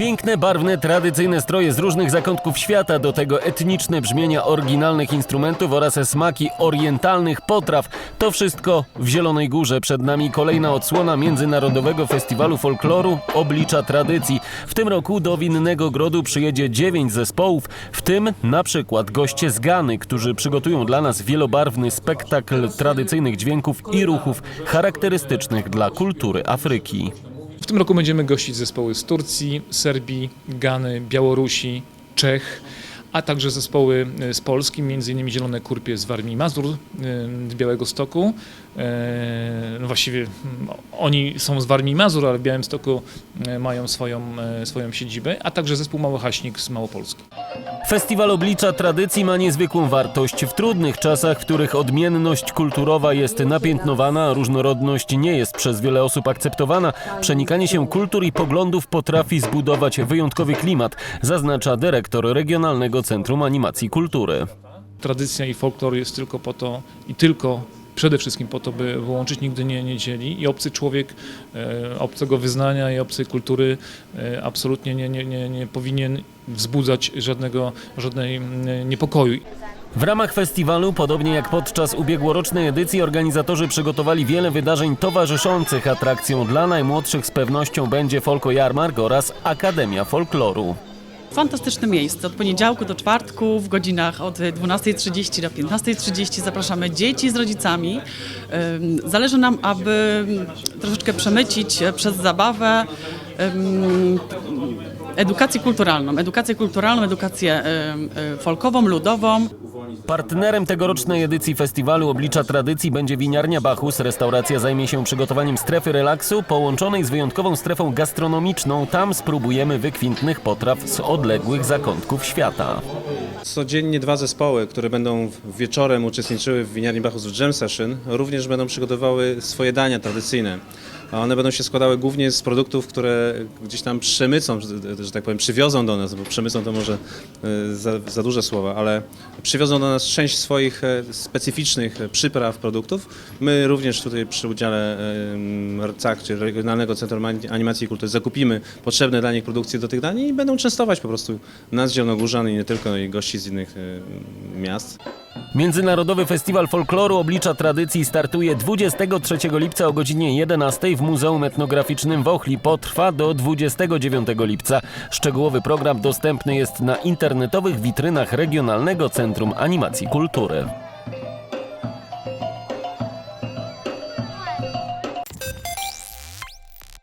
Piękne, barwne, tradycyjne stroje z różnych zakątków świata, do tego etniczne brzmienia oryginalnych instrumentów oraz smaki orientalnych potraw. To wszystko w Zielonej Górze. Przed nami kolejna odsłona Międzynarodowego Festiwalu Folkloru Oblicza Tradycji. W tym roku do Winnego Grodu przyjedzie dziewięć zespołów, w tym na przykład goście z Gany, którzy przygotują dla nas wielobarwny spektakl tradycyjnych dźwięków i ruchów charakterystycznych dla kultury Afryki. W tym roku będziemy gościć zespoły z Turcji, Serbii, Gany, Białorusi, Czech, a także zespoły e, z Polski, m.in. Zielone Kurpie z Warmii Mazur, e, z Białego Stoku. E, No właściwie mm, oni są z Warmii Mazur, ale w Białymstoku e, mają swoją, e, swoją siedzibę, a także zespół Mały Haśnik z Małopolski. Festiwal Oblicza Tradycji ma niezwykłą wartość. W trudnych czasach, w których odmienność kulturowa jest napiętnowana, a różnorodność nie jest przez wiele osób akceptowana, przenikanie się kultur i poglądów potrafi zbudować wyjątkowy klimat, zaznacza dyrektor Regionalnego Centrum Animacji Kultury. tradycja i folklor jest tylko po to i tylko przede wszystkim po to, by wyłączyć, nigdy nie, dzieli i obcy człowiek e, obcego wyznania i obcej kultury e, absolutnie nie, nie, nie, nie powinien wzbudzać żadnego, żadnej niepokoju. W ramach festiwalu, podobnie jak podczas ubiegłorocznej edycji, organizatorzy przygotowali wiele wydarzeń towarzyszących atrakcją dla najmłodszych z pewnością będzie Folko Jarmark oraz Akademia Folkloru. Fantastyczne miejsce. Od poniedziałku do czwartku w godzinach od 12.30 do 15.30 zapraszamy dzieci z rodzicami. Zależy nam, aby troszeczkę przemycić e, przez zabawę edukację kulturalną. Edukację kulturalną, edukację y, folkową, ludową. Partnerem tegorocznej edycji festiwalu Oblicza Tradycji będzie winiarnia Bachus. Restauracja zajmie się przygotowaniem strefy relaksu połączonej z wyjątkową strefą gastronomiczną. Tam spróbujemy wykwintnych potraw z odległych zakątków świata. Codziennie dwa zespoły, które będą wieczorem uczestniczyły w winiarni Bachus w Jam Session, również będą przygotowały swoje dania tradycyjne. A one będą się składały głównie z produktów, które gdzieś tam przemycą, że tak powiem, przywiozą do nas, bo przemycą to może e, za, za duże słowa, ale przywiozą do nas część swoich e, specyficznych przypraw, produktów. My również tutaj przy udziale e, RCAK, czyli Regionalnego Centrum Animacji i Kultury, zakupimy potrzebne dla nich produkcje do tych dań i będą częstować po prostu nas Zielonogórzan i nie tylko, i gości z innych e, miast. Międzynarodowy Festiwal Folkloru Oblicza Tradycji startuje 23 lipca o godzinie 11 w Muzeum Etnograficznym w Ochli. Potrwa do 29 lipca. Szczegółowy program dostępny jest na internetowych witrynach Regionalnego Centrum Animacji Kultury.